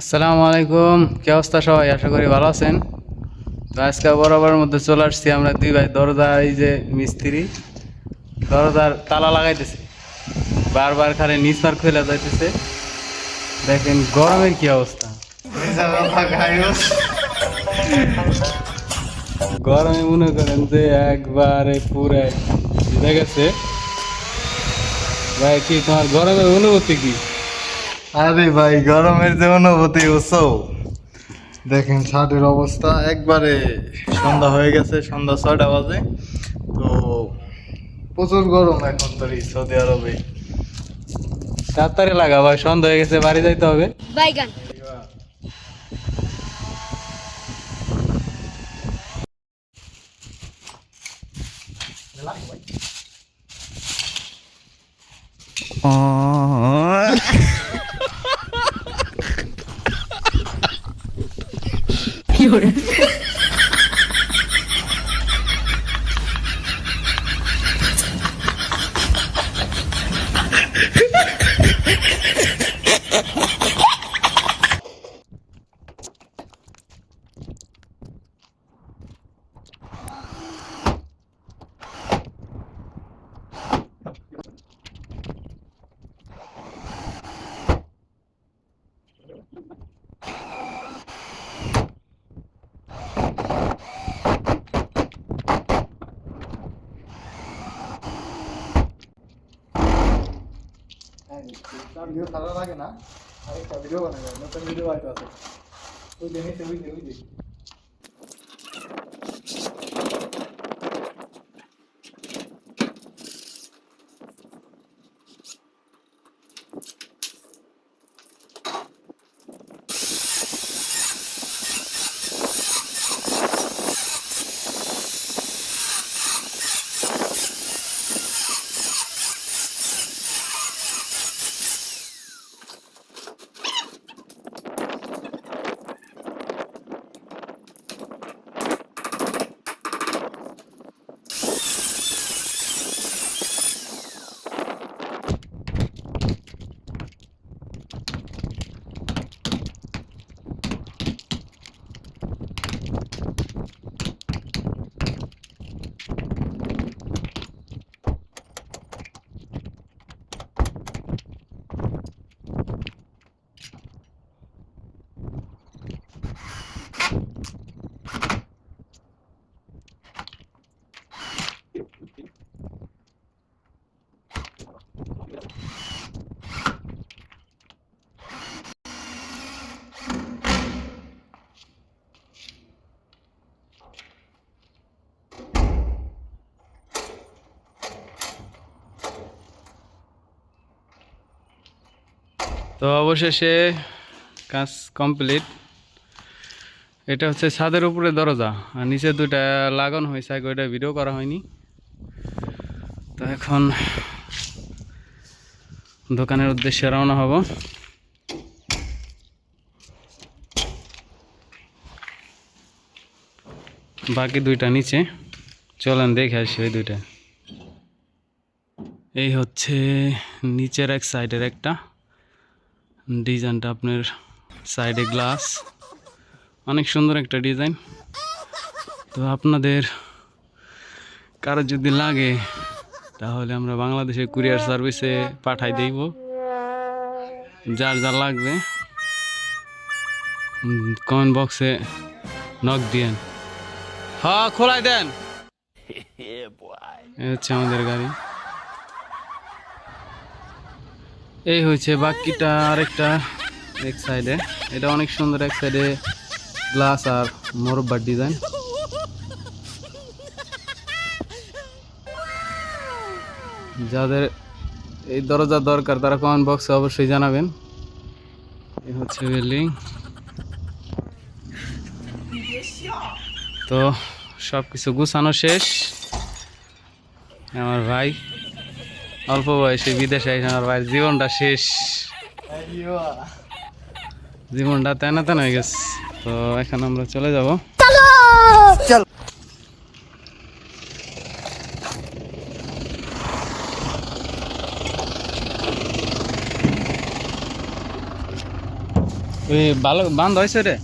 আসসালামু আলাইকুম। কি অবস্থা সবাই? আশা করি ভালো আছেন। তো আজকে বরাবর মধ্যে চলে আসছি আমরা দুই ভাই। দরজা, এই যে মিস্ত্রি, দরজার তালা লাগাইতেছে। বারবার খালি নিচ মার খুলে যাইতেছে। দেখেন গরমের কি অবস্থা। গরমে মনে করেন যে একবারে পুরে ভিজে গেছে। ভাই, কি তোমার গরমের অনুভূতি কি? আরে ভাই, গরমের যে অনুভূতি, বুঝছ? দেখেন, ছাদের অবস্থা। একবারে সন্ধ্যা হয়ে গেছে, সন্ধ্যা ছয়টা বাজে। তো প্রচুর গরম এখন তো সৌদি আরবে। তাড়াতাড়ি লাগা ভাই, সন্ধ্যা হয়ে গেছে, বাড়ি যাইতে হবে। বাইগান 有人。ভিডিও ভালো লাগে না, আরেকটা ভিডিও বানাবে নতুন ভিডিও হয়তো আছে ওই দেখে ওই যে ওই যে তো অবশেষে কাজ কমপ্লিট। এটা হচ্ছে ছাদের উপরে দরজা, আর নিচে দুইটা লাগানো হয়েছে, আগে ওইটা ভিডিও করা হয়নি। তো এখন দোকানের উদ্দেশ্যে রওনা হব। বাকি দুইটা নিচে, চলেন দেখে আসি ওই দুইটা। এই হচ্ছে নিচের এক সাইডের একটা। ডিজাইনটা আপনার সাইডে গ্লাস অনেক সুন্দর একটা ডিজাইন। তো আপনাদের কারও যদি লাগে তাহলে আমরা বাংলাদেশে কুরিয়ার সার্ভিসে পাঠাই দেব। যার যা লাগবে কমেন্ট বক্সে নক দিয়েন। হ্যাঁ খোলাই দেন। হচ্ছে আমাদের গাড়ি। এই হয়েছে বাকিটা আরেকটা এক সাইডে এটা অনেক সুন্দর এক সাইডে গ্লাস আর মোরব্বার ডিজাইন যাদের এই দরজা দরকার, তারা কমেন্ট বক্সে অবশ্যই জানাবেন। এই হচ্ছে বিল্ডিং তো সব কিছু গুছানো শেষ। আমার ভাই অল্প বয়সে বিদেশে এসে আমার ভাইয়ের জীবনটা শেষ। জীবনটা তেনা তেনা হয়ে গেছে। তো এখন আমরা চলে যাব। ওই ভালো বান্ধ হয়েছে রে।